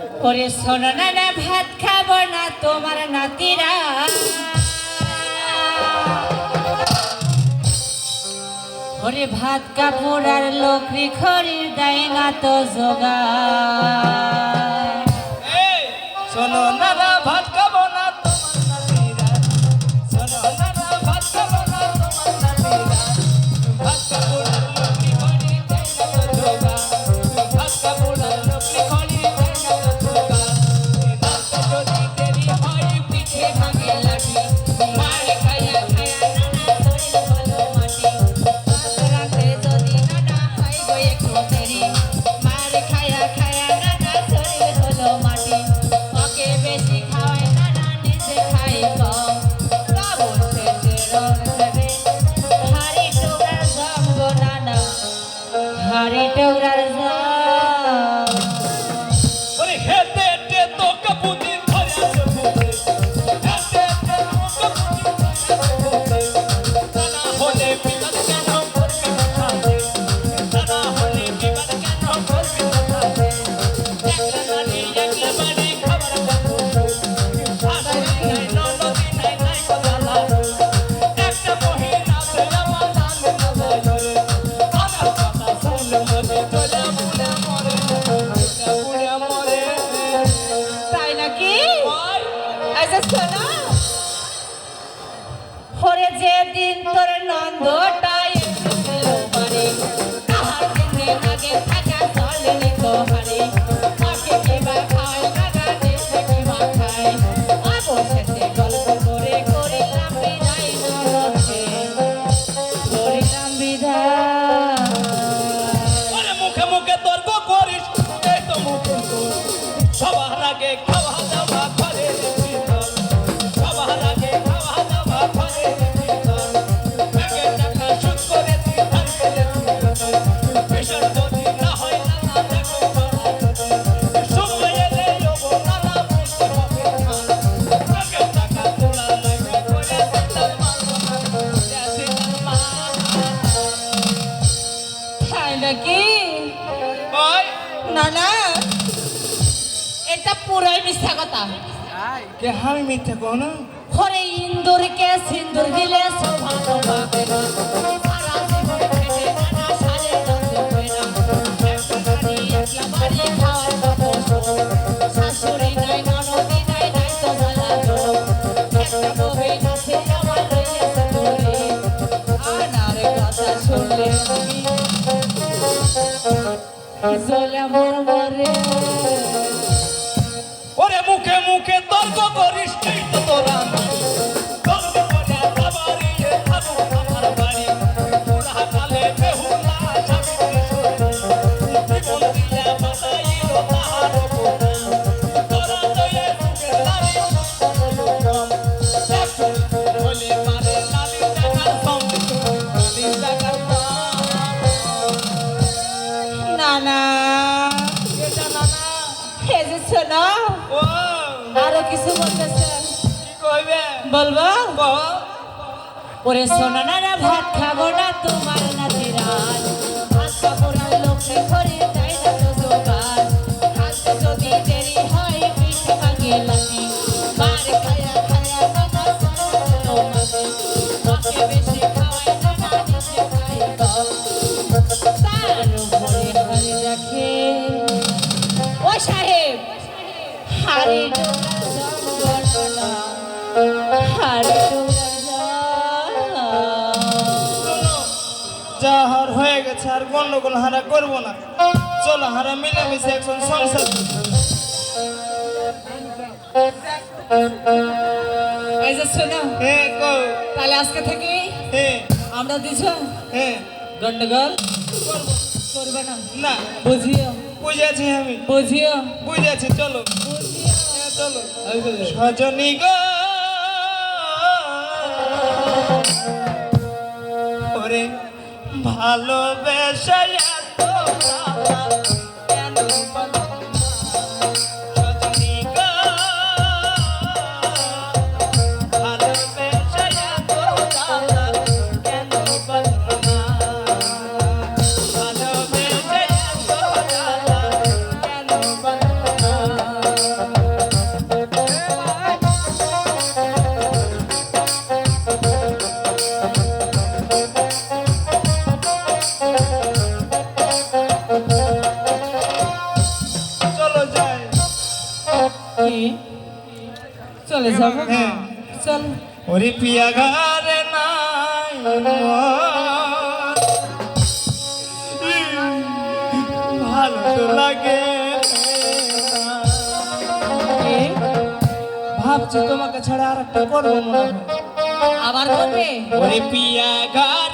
ওরে শোনো না না ভাত খাব না তোমার নাতিরা। ওরে ভাত কাপড় আর লোকরি খড়ির দেয় না তো জোগা Maritam. পুরাই মিথ্যা কথা। কে হামি মিথ্যা কো না? হরে ইন্দুর কে সিন্দুর দিলে সোভা মর মরে করিস তোরা। আরও কিছু বলতেছে? বলব? ওরে সোনা না ভাত খাব না তোমার আছে আর গন্ডগোল হারা করব না। চলো হারা মিলেমিশে এখন সংসার হ্যাঁ গো তাহলে আজকে থেকে হ্যাঁ আমরা দুজন হ্যাঁ গন্ডগোল করবে না। না। বুঝিও। বুঝেছি আমি। বুঝিও। বুঝেছি চলো। হ্যাঁ, চলো। সজনী গো। ভালোবেসে এত যাব হ্যাঁ। চল। ওরে পিয়া ঘরে নাই ভালো লাগে। ভাবছি তোমাকে ছাড়া আর একটা করব আবার করবে? ওরে পিয়া ঘর